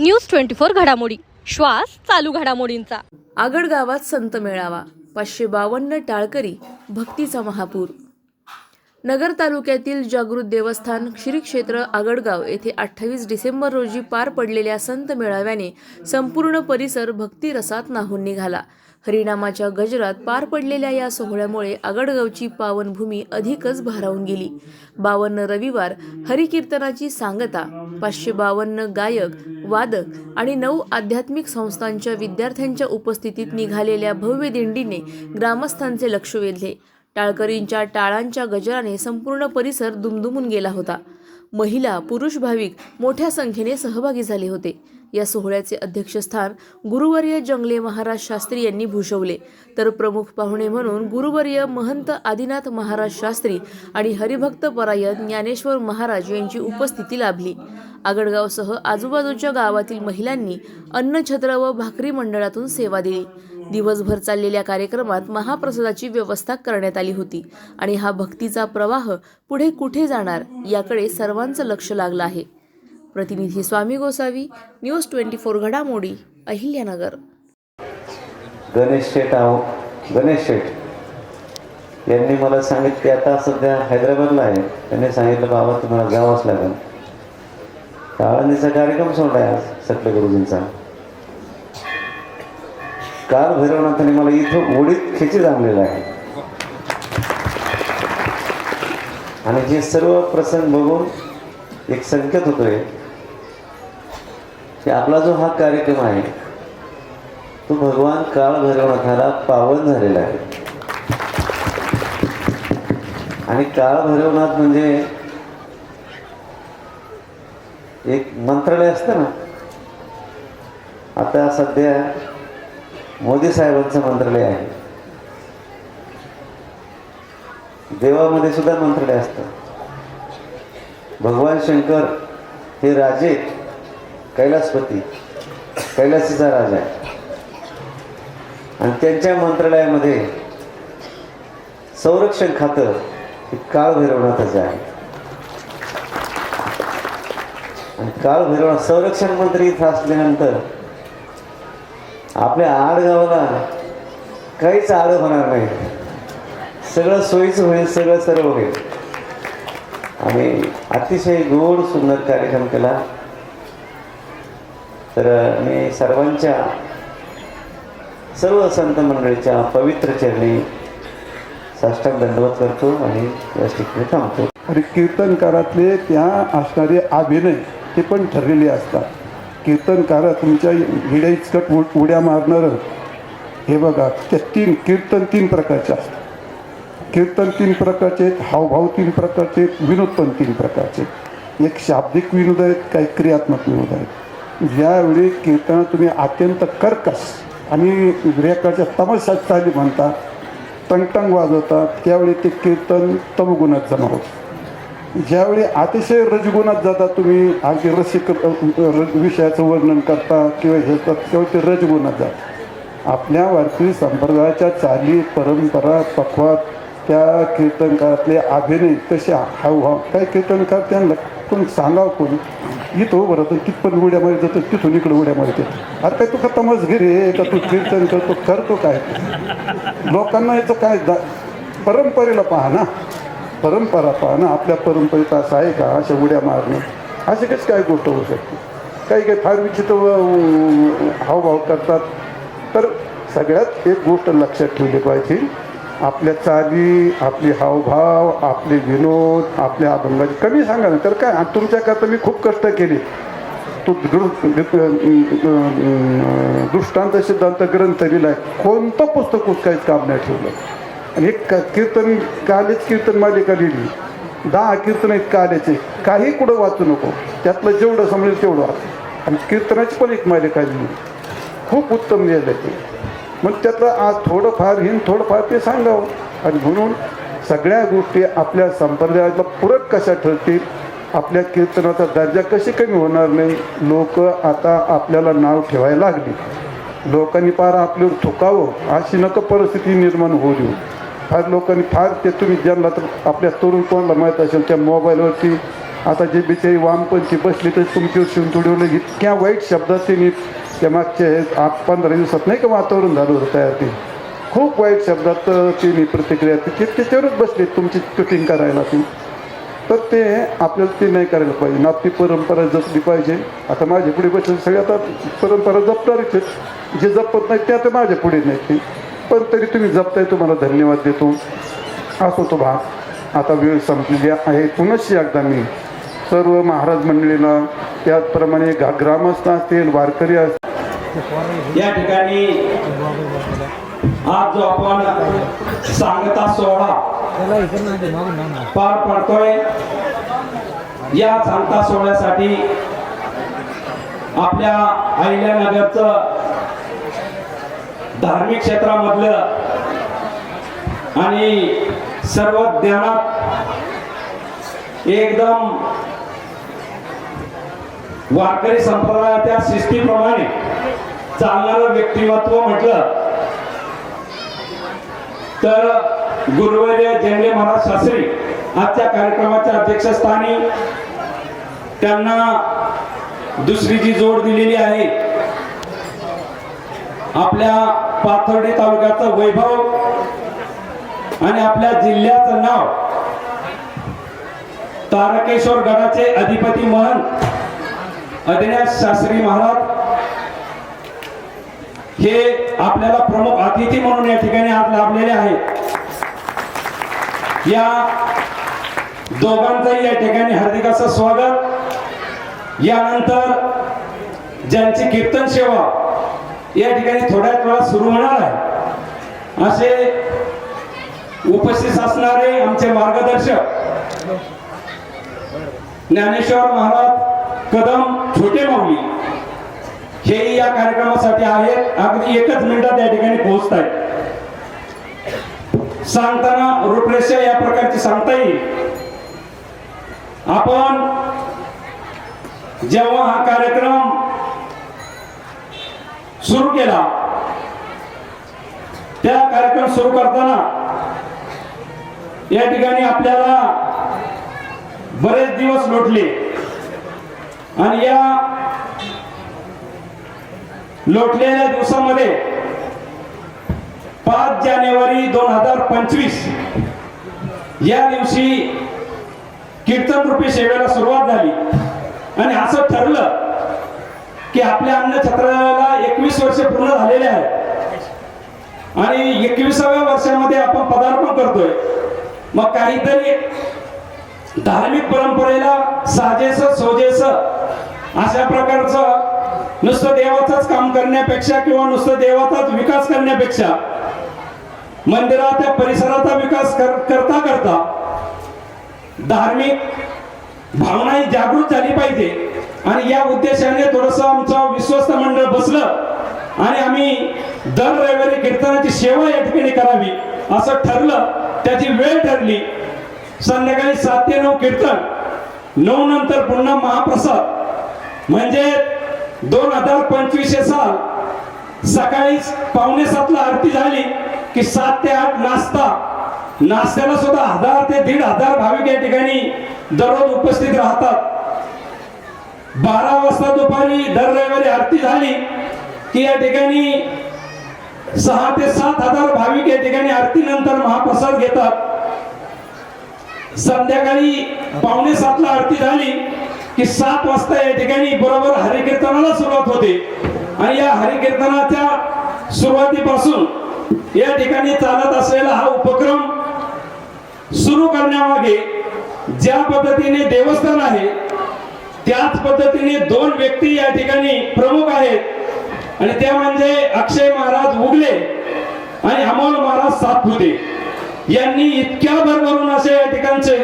News twenty four घडामोडी. श्वास चालू घडामोडींचा. आगड गावात संत मेळावा. पाचशे बावन्न टाळकरी भक्तीचा महापूर. नगर तालुक्यातील जागृत देवस्थान श्री क्षेत्र आगडगाव येथे अठ्ठावीस डिसेंबर रोजी पार पडलेल्या संत मेळाव्याने संपूर्ण परिसर भक्तिरसात नाहून निघाला. हरिनामाच्या गजरात पार पडलेल्या या सोहळ्यामुळे आगडगावची पावनभूमी अधिकच भारावून गेली. बावन्न रविवार हरिकीर्तनाची सांगता पाचशे बावन्न गायक वादक आणि नऊ आध्यात्मिक संस्थांच्या विद्यार्थ्यांच्या उपस्थितीत निघालेल्या भव्य दिंडीने ग्रामस्थांचे लक्ष वेधले. टाळकरींच्या टाळांच्या गजराने संपूर्ण परिसर दुमदुमून गेला होता. महिला पुरुष भाविक मोठ्या संख्येने सहभागी झाले होते. या सोहळ्याचे अध्यक्षस्थान गुरुवर्य जंगले महाराज शास्त्री यांनी भूषवले. तर प्रमुख पाहुणे म्हणून गुरुवर्य महंत आदिनाथ महाराज शास्त्री आणि हरिभक्त परायण ज्ञानेश्वर महाराज यांची उपस्थिती लाभली. आगडगावसह आजूबाजूच्या गावातील महिलांनी अन्नछत्र व भाकरी मंडळातून सेवा दिली. दिवसभर चाललेल्या कार्यक्रमात महाप्रसादाची व्यवस्था करण्यात आली होती आणि हा भक्तीचा प्रवाह पुढे कुठे जाणार याकडे सर्वांचं लक्ष लागलं आहे. प्रतिनिधी Swami Gosavi news twenty four घडामोडी अहिल्यानगर. गणेश शेठ आहो. गणेश शेठ यांनी मला सांगितलं की आता सध्या हैदराबादला आहे. त्यांनी सांगितलं बाबा तुम्हाला जावंच लागेल. आळंदीचा कार्यक्रम सोडला आहे आज सटले गुरुजींचा. काल भैरवनाथाने मला इथं ओढीत खेचीत आणलेलं आहे. आणि हे सर्व प्रसंग बघून एक संकेत होतोय की आपला जो हा कार्यक्रम आहे तो भगवान काळ भैरवनाथाला पावन झालेला आहे. आणि काळ भैरवनाथ म्हणजे एक मंत्रालय असतं ना? आता सध्या मोदी साहेबांचं मंत्रालय आहे. देवामध्ये सुद्धा मंत्रालय असतं. भगवान शंकर हे राजे कैलासपती कैलासीचा राजा आहे. आणि त्यांच्या मंत्रालयामध्ये संरक्षण खातं हे काळभैरवनाथाचं आहे. आणि काळभैरवनाथ संरक्षण मंत्री इथं असल्यानंतर आपल्या आडगावाला काहीच आड होणार नाही. सगळं सोयीचं होईल सगळं सर्व होईल. आणि अतिशय गोड सुंदर कार्यक्रम केला. तर मी सर्वांच्या सर्व संत मंडळीच्या पवित्र चरणी साष्टांग दंडवत करतो आणि या ठिकाणी थांबतो. आणि कीर्तनकारातले त्या असणारे अभिनय ते पण ठरलेले असतात. कीर्तनकार तुमच्या हिड्या उ उड्या मारणारं. हे बघा त्या तीन कीर्तन तीन प्रकारचे असतात. कीर्तन तीन प्रकारचे आहेत हावभाव तीन प्रकारचे आहेत विनोद पण तीन प्रकारचे आहेत. एक शाब्दिक विनोद आहेत काही क्रियात्मक विनोद आहेत. ज्यावेळी कीर्तन तुम्ही अत्यंत कर्कश आणि रेखाच्या तमाशात चाली म्हणता टंगटंग वाजवतात त्यावेळी ते कीर्तन तमगुणात जमा होतं. ज्यावेळी अतिशय रजगुणात जाता तुम्ही अगदी रसिक विषयाचं वर्णन करता किंवा हे तेव्हा ते रजगुणात जात. आपल्या वारकरी संप्रदायाच्या चाली परंपरा पक्वात त्या कीर्तनकारातले अभिनय कसे हावभाव काय कीर्तनकार त्यांना तुम्ही सांगावं कोणी? इथं बरं तर तिथपर्यंत उड्या मारत जातो तिथून इकडं उड्या मारते येतो. अरे काय तू का तमस घे रे का तू कीर्तन करतो? करतो काय? लोकांना याचं काय दा परंपरेला पहा ना. परंपरा पाहणं आपल्या परंपरेत असं आहे का? अशा उड्या मारणं. असे कशी काय गोष्ट होऊ शकते? काही काही फार विचित्र हावभाव करतात. तर सगळ्यात एक गोष्ट लक्षात ठेवली पाहिजे. आपल्या चाली आपली हावभाव आपले विनोद आपल्या अभंगाची कमी सांगा ना. तर काय? तुमच्याकरता मी खूप कष्ट केले. तो दृष्टांत सिद्धांत ग्रंथ लिहिलाय. कोणतं पुस्तक काहीच काम नाही ठेवलं? आणि क- कीर्तन कालेच कीर्तन मालिका लिहिली. दहा कीर्तन आहेत काल्याचे. काही कुठं वाचू नको. त्यातलं जेवढं समजेल तेवढं वाच. आणि कीर्तनाची पण एक मालिका लिहिली. खूप उत्तम लिहिलं ते. मग त्यातलं आज थोडंफार हिन थोडंफार ते सांगावं. आणि म्हणून सगळ्या गोष्टी आपल्या संप्रदायाला पूरक कशा ठरतील आपल्या कीर्तनाचा दर्जा कशी कमी होणार नाही लोक आता आपल्याला नाव ठेवायला लागली. लोकांनी पार आपल्यावर थुकावं अशी नको परिस्थिती निर्माण होऊ देऊ. फार लोकांनी फार ते तुम्ही ज्यांना तर आपल्या तरुण कोणाला माहीत असेल त्या मोबाईलवरती आता जे बिचारी वामपंथी बसली तर तुमच्यावर शिवतोडवलं इतक्या वाईट शब्दात त्यांनी त्या मागच्या हे आठ पंधरा दिवसात नाही का वातावरण झालं होतं तयार ते? खूप वाईट शब्दात त्यांनी प्रतिक्रिया ती त्याच्यावरच बसली तुमची कटिंग करायला ती. तर ते आपल्याला ते नाही करायला पाहिजे. ना परंपरा जपली पाहिजे. आता माझ्या पुढे बसले सगळे आता परंपरा जपणारीच आहेत. जे जपत नाही ते तर माझ्या पुढे नाही ते पण तरी तुम्ही जपताय तुम्हाला धन्यवाद देतो. असो तो भाग. आता वेळ संपलेली आहे. पुनश्च एकदा मी सर्व महाराज मंडळीला त्याचप्रमाणे ग्रामस्थ असतील वारकरी असतील या ठिकाणी आज जो आपण सांगता सोहळा पार पडतोय या सांगता सोहळ्यासाठी आपल्या अहिल्यानगरचं धार्मिक क्षेत्रामधलं आणि सर्व ज्ञानात एकदम वारकरी संप्रदायाच्या शिस्तीप्रमाणे चालणारं व्यक्तिमत्व म्हटलं तर गुरुवर्य जेंडे महाराज शास्त्री आजच्या कार्यक्रमाच्या अध्यक्षस्थानी त्यांना दुसरी जी जोड दिलेली आहे. आपल्या पाथर्डी तालुक्याचं वैभव आणि आपल्या जिल्ह्याचं नाव तारकेश्वर गडाचे अधिपती महंत अदिनाथ शास्त्री महाराज हे आपल्याला प्रमुख अतिथी म्हणून या ठिकाणी आज लाभलेले आहेत या दोघांचंही या ठिकाणी हार्दिक असं स्वागत. यानंतर ज्यांची कीर्तन सेवा या ठिकाणी थोड्याच वेळात सुरू होणार आहे. असे उपस्थित असणारे आमचे मार्गदर्शक ज्ञानेश्वर महाराज कदम छोटे माऊली हेही या कार्यक्रमासाठी आहेत. अगदी एकच मिनिटात या ठिकाणी पोहोचत आहेत. सांगताना रूपरेषा या प्रकारची सांगता येईल. आपण जेव्हा हा कार्यक्रम सुरू केला. त्या कार्यक्रम सुरू करताना या ठिकाणी आपल्याला बरेच दिवस लोटले. आणि या लोटलेल्या दिवसामध्ये पाच जानेवारी दोन हजार पंचवीस या दिवशी कीर्तन रूपी सेवेला सुरुवात झाली. आणि असं ठरलं की आपल्या अन्न छत्राला एकवीस वर्ष पूर्ण झालेले आहेत. आणि एकविसाव्या वर्षामध्ये आपण पदार्पण करतोय. मग काहीतरी धार्मिक परंपरेला साजेस सोजेस अशा प्रकारचं नुसतं देवाचंच काम करण्यापेक्षा किंवा नुसतं देवाचाच विकास करण्यापेक्षा मंदिराच्या परिसराचा विकास कर, करता करता धार्मिक भावनाही जागृत झाली पाहिजे. आणि या उद्देशाने थोडस आमचं विश्वस्त मंडळ बसलं. आणि आम्ही दर रविवारी कीर्तनाची सेवा या ठिकाणी करावी असं ठरलं. त्याची वेळ ठरली. संध्याकाळी सात ते नऊ कीर्तन. नऊ नंतर पुन्हा महाप्रसाद. म्हणजे दोन हजार पंचवीस साल. सकाळी पावणे सातला आरती झाली की सात ते आठ नाश्ता. नाश्त्याला सुद्धा हजार ते दीड हजार भाविक या ठिकाणी दररोज उपस्थित राहतात. बारा वाजता दुपारी दर रविवारी आरती झाली की या ठिकाणी सहा ते सात हजार भाविक या ठिकाणी आरती नंतर महाप्रसाद घेतात. संध्याकाळी पावणे सातला आरती झाली की सात वाजता या ठिकाणी बरोबर हरिकीर्तनाला सुरुवात होते. आणि या हरिकीर्तनाच्या सुरुवातीपासून या ठिकाणी चालत असलेला हा उपक्रम सुरू करण्यामागे ज्या पद्धतीने देवस्थान आहे त्याच पद्धतीने दोन व्यक्ती या ठिकाणी प्रमुख आहेत. आणि त्या म्हणजे अक्षय महाराज उगले आणि अमोल महाराज सातपुते. यांनी इतक्या भरभरून असे या ठिकाणचे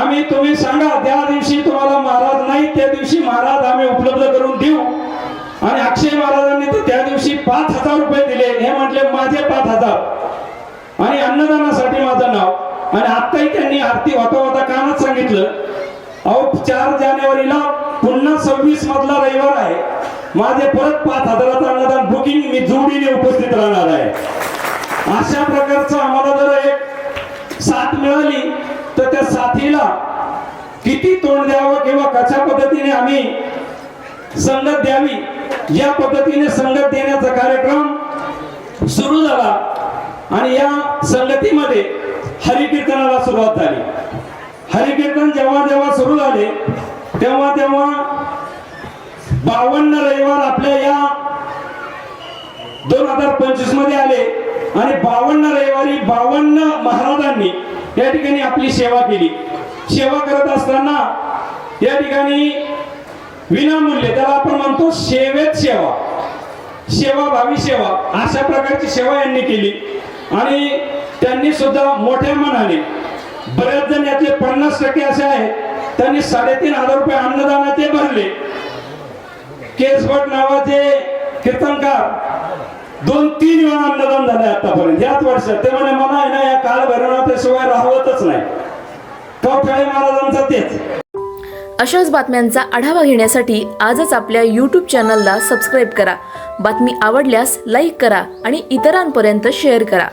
आम्ही तुम्ही सांगा त्या दिवशी तुम्हाला महाराज नाही त्या दिवशी महाराज आम्ही उपलब्ध करून देऊ. आणि अक्षय महाराजांनी तर त्या दिवशी पाच हजार रुपये दिले. हे म्हटले माझे पाच हजार. आणि अन्नदानासाठी माझं नाव. आणि आत्ताही त्यांनी आरती होता होता कानात सांगितलं. अहो चार जानेवारीला मधला रविवार आहे. माझे परत पाच हजाराचं अन्नदान बुकिंग मी जोडीने उपस्थित राहणार आहे. अशा प्रकारचं आम्हाला जर एक साथ मिळाली तर त्या साथीला किती तोंड द्यावं किंवा कशा पद्धतीने आम्ही संगत द्यावी या पद्धतीने संगत देण्याचा कार्यक्रम सुरू झाला आणि या संगतीमध्ये हरिकीर्तनाला सुरुवात झाली. हरिकीर्तन जेव्हा जेव्हा सुरू झाले तेव्हा तेव्हा बावन्न रविवार आपल्या या दोन हजार पंचवीसमध्ये आले. आणि बावन्न रविवारी बावन्न महाराजांनी या ठिकाणी आपली सेवा केली. सेवा करत असताना या ठिकाणी विनामूल्य त्याला आपण म्हणतो सेवेत सेवा सेवा भावी सेवा अशा प्रकारची सेवा यांनी केली. आणि त्यांनी सुद्धा मोठ्या मनाने बरेच जण यातले पन्नास टक्के असे आहेत त्यांनी साडेतीन हजार रुपये अन्नदानाचे भरले. केसवट नावाचे कीर्तनकार दोन तीन वेळा अन्नदान झाले आतापर्यंत. याच वर्षात. ते म्हणे मला आहे ना या काल भैरवनाथाशिवाय राहवतच नाही. कवठाळे महाराजांचा तेच. अशाच बातम्यांचा आढावा घेण्यासाठी आजच आपल्या यूट्यूब चॅनलला सबस्क्राईब करा. बातमी आवडल्यास लाईक करा आणि इतरांपर्यंत शेअर करा.